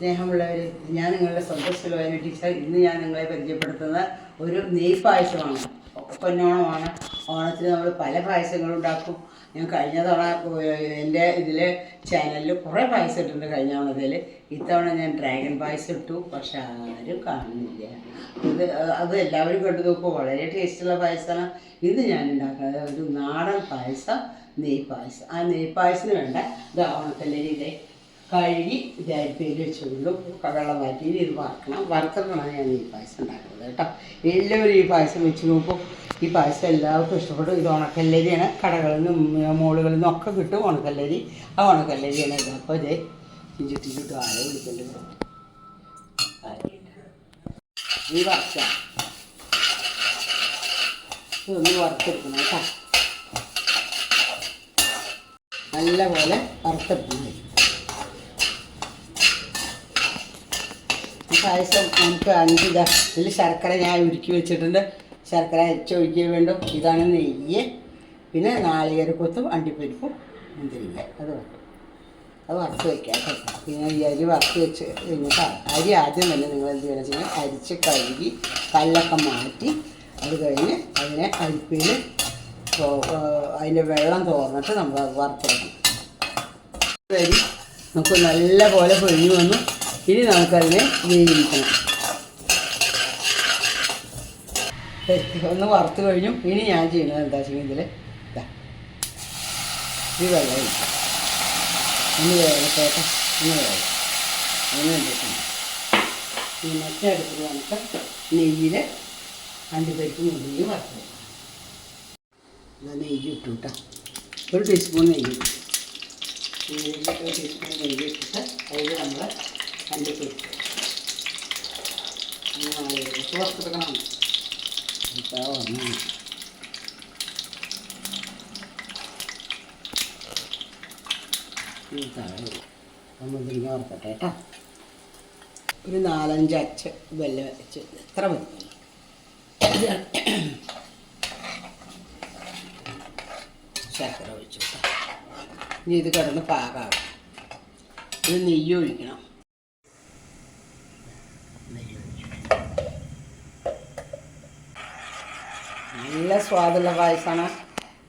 സ്നേഹമുള്ളവർ ഞാൻ നിങ്ങളുടെ സുലോചന ടീച്ചർ ഇന്ന് ഞാൻ നിങ്ങളെ പരിചയപ്പെടുത്തുന്ന ഒരു നെയ് പായസമാണ് പൊന്നോണമാണ് ഓണത്തിന് നമ്മൾ പല പായസങ്ങളും ഉണ്ടാക്കും. ഞാൻ കഴിഞ്ഞ തവണ എന്റെ ഇതിൽ ചാനലിൽ കുറേ പായസം ഇട്ടിട്ടുണ്ട് കഴിഞ്ഞ തവണത്തിൽ ഇത്തവണ ഞാൻ ഡ്രാഗൺ പായസം ഇട്ടു. പക്ഷെ ആരും കാണുന്നില്ല. ഇത് അത് എല്ലാവരും കണ്ടു നോക്കുമ്പോൾ വളരെ ടേസ്റ്റുള്ള പായസമാണ്. ഇത് ഞാൻ ഉണ്ടാക്കുന്നത് ഒരു നാടൻ പായസം നെയ് പായസം ആ നെയ് വേണ്ട ഇത് ഓണത്തിന്റെ ഇതേ കഴുകി ഇത് അരിപ്പയിൽ വെള്ളം മാറ്റി ഇത് വറക്കണം. വറുത്തിട്ടാണ് ഞാൻ ഈ പായസം ഉണ്ടാക്കുന്നത് കേട്ടോ. എല്ലാവരും ഈ പായസം വെച്ച് നോക്കും. ഈ പായസം എല്ലാവർക്കും ഇഷ്ടപ്പെട്ടു ഇത് ഉണക്കല്ലരിയാണ്. കടകളിൽ നിന്നും മോളുകളിൽ നിന്നും ഒക്കെ കിട്ടും ഉണക്കല്ലരി. ആ ഉണക്കല്ലരിയാണ് ഇത്. അപ്പോൾ ഇതേ ഇഞ്ചിട്ടി ചുട്ടും ആരെ വിളിക്കേണ്ടത് ഈ വറുത്ത ഇതൊന്ന് വറുത്തെടുക്കണം കേട്ടോ. നല്ലപോലെ വറുത്തെടുക്കണം ഈ പായസം നമുക്ക് അഞ്ച് ഇതാ ഇതിൽ ശർക്കര ഞാൻ ഉരുക്കി വെച്ചിട്ടുണ്ട്. ശർക്കര ചോദിക്കുക വേണ്ടും. ഇതാണ് നെയ്യ്. പിന്നെ നാളികേരക്കൊത്തും അണ്ടിപ്പരിപ്പും മുന്തിരിങ്ങ. അത് അത് വറുത്ത് വയ്ക്കാം കേട്ടോ. പിന്നെ ഈ അരി വറുത്ത് വെച്ച് കഴിഞ്ഞിട്ട് അരി ആദ്യം തന്നെ നിങ്ങൾ എന്ത് ചെയ്യണം വെച്ചാൽ അരിച്ച് കഴുകി കല്ലൊക്കെ മാറ്റി അത് കഴിഞ്ഞ് അതിനെ അരിപ്പിൽ അതിന്റെ വെള്ളം തോർന്നിട്ട് നമ്മൾ വറുത്തെടുക്കും അരി നമുക്ക് നല്ല പോലെ പൊഴിഞ്ഞു വന്നു. ഇനി നമുക്കതിനെ വേവിക്കണം ഒന്ന് വറുത്ത് കഴിഞ്ഞു. ഇനി ഞാൻ ചെയ്യുന്നത് എന്താ ചെയ്യുന്നതിൽ ഇതാ ഈ വെള്ളം ഒന്ന് വേവട്ടെ ഒന്ന് വേവും അതിന് വേണ്ടിയിട്ടാണ് മറ്റേ നമുക്ക് നെയ്യിൽ അണ്ടിപ്പരിപ്പ് മുന്തിരി വറുത്ത് എന്നാ നെയ്യ് ഇട്ടു കേട്ടോ. ഒരു ടീസ്പൂൺ നെയ്യ് ഒരു ടീസ്പൂൺ നെയ്യ് ഇട്ടിട്ട് അതിൽ നമ്മൾ അണ്ടിപ്പരിപ്പ് ഒരു നാലഞ്ച് അച്ച വെല്ലം വെച്ച് എത്ര മതി? ശർക്കര ഒഴിച്ചു ഇനി ഇത് കിടന്ന് പാകാവും ഇത് നെയ്യ് ഒഴിക്കണം നെയ്യ് ഒഴിച്ചു നല്ല സ്വാദുള്ള പായസമാണ്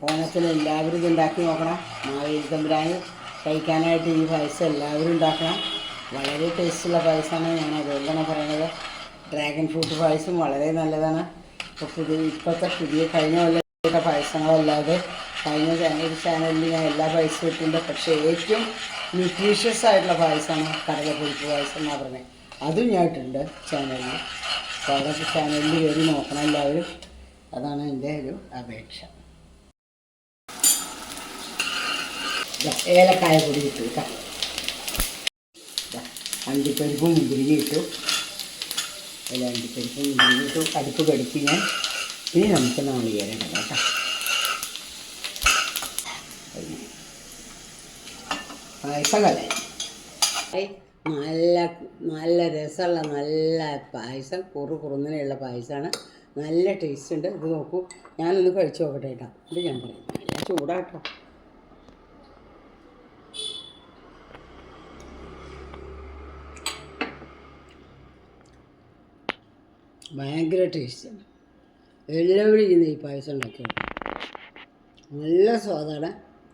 ഓണത്തിന് എല്ലാവരും ഇത് ഉണ്ടാക്കി നോക്കണം. മാവേലി തമ്പുരാന് കഴിക്കാനായിട്ട് ഈ പായസം എല്ലാവരും ഉണ്ടാക്കണം. വളരെ ടേസ്റ്റുള്ള പായസമാണ് ഞാൻ അതുകൊണ്ടാണ് പറയുന്നത് ഡ്രാഗൺ ഫ്രൂട്ട് പായസം വളരെ നല്ലതാണ്. ഇപ്പോൾ പുതിയ ഇപ്പോഴത്തെ പുതിയ കഴിഞ്ഞ കൊല്ലത്തെ പായസങ്ങളല്ലാതെ കഴിഞ്ഞ ചാനൽ ചാനലിൽ ഞാൻ എല്ലാ പായസവും ഇട്ടിട്ടുണ്ട്. പക്ഷേ ഏറ്റവും ന്യൂട്രീഷ്യസ് ആയിട്ടുള്ള പായസമാണ് കടലപ്പൊഴിപ്പ് പായസം എന്നാണ് പറഞ്ഞത് അതും ഞാൻ ഇട്ടുണ്ട് ചാനലിൽ അപ്പോൾ അതൊക്കെ ചാനലിൽ കയറി നോക്കണം എല്ലാവരും. അതാണ് എന്റെ ഒരു അപേക്ഷ. ഏലക്കായ പൊടി ഇട്ടു കേട്ടോ. അണ്ടിപ്പരിപ്പും മുന്തിരിങ്ങ ഇട്ടു. അതിൽ അണ്ടിപ്പരിപ്പും മുന്തിരി ഇട്ടു. അടുപ്പ് കടുക്കി ഞാൻ. ഇനി നമുക്ക് നാളികേരം ഇടണം കേട്ടോ. പായസം നല്ല നല്ല രസമുള്ള നല്ല പായസം. കുറു കുറുന്നനെയുള്ള പായസമാണ്. നല്ല ടേസ്റ്റ് ഉണ്ട്. ഇത് നോക്കൂ. ഞാനൊന്ന് കഴിച്ചു നോക്കട്ടെ കേട്ടോ. ഇത് ഞാൻ പറയാം. നല്ല ചൂടാട്ടോ. ഭയങ്കര ടേസ്റ്റാണ് എല്ലാവരും ഈ പായസം ഉണ്ടാക്കിയത് നല്ല സ്വാദാണ്.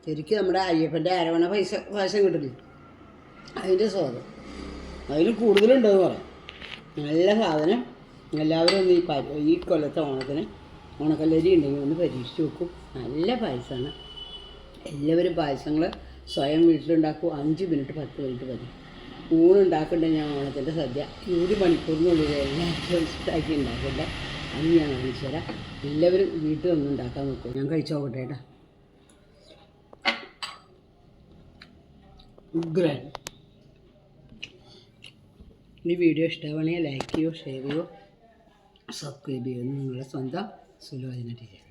ശരിക്കും നമ്മുടെ അയ്യപ്പന്റെ അരവണ പൈസ പായസം കിട്ടില്ലേ? അതിന്റെ സ്വാദം. അതിൽ കൂടുതലുണ്ടെന്ന് പറയാം. നല്ല സാധനം. എല്ലാവരും ഒന്ന് ഈ പ ഈ കൊല്ലത്തെ ഓണത്തിന് ഓണക്കല്ലരി ഉണ്ടെങ്കിൽ ഒന്ന് പരീക്ഷിച്ച് നോക്കും. നല്ല പായസമാണ് എല്ലാവരും പായസങ്ങൾ സ്വയം വീട്ടിലുണ്ടാക്കും. അഞ്ച് മിനിറ്റ് പത്ത് മിനിറ്റ് മതി. ഊണുണ്ടാക്കണ്ടേ ഞാൻ ഓണത്തിന്റെ സദ്യ. ഒരു മണിക്കൂറിനുള്ളിൽ എല്ലാവരും ഉണ്ടാക്കി ഉണ്ടാക്കില്ല അത് ഞാൻ കാണിച്ചു തരാം എല്ലാവരും വീട്ടിൽ ഒന്ന് ഉണ്ടാക്കാൻ നോക്കും. ഞാൻ കഴിച്ചു നോക്കട്ടെ കേട്ടോ. ഉഗ്രൻ. ഈ വീഡിയോ ഇഷ്ടമാണെങ്കിൽ ലൈക്ക് ചെയ്യോ ഷെയർ ചെയ്യോ. സബ്സ്ക്രൈബ് ചെയ്യുന്നു നിങ്ങളുടെ സ്വന്തം സുലോചന ടീച്ചർ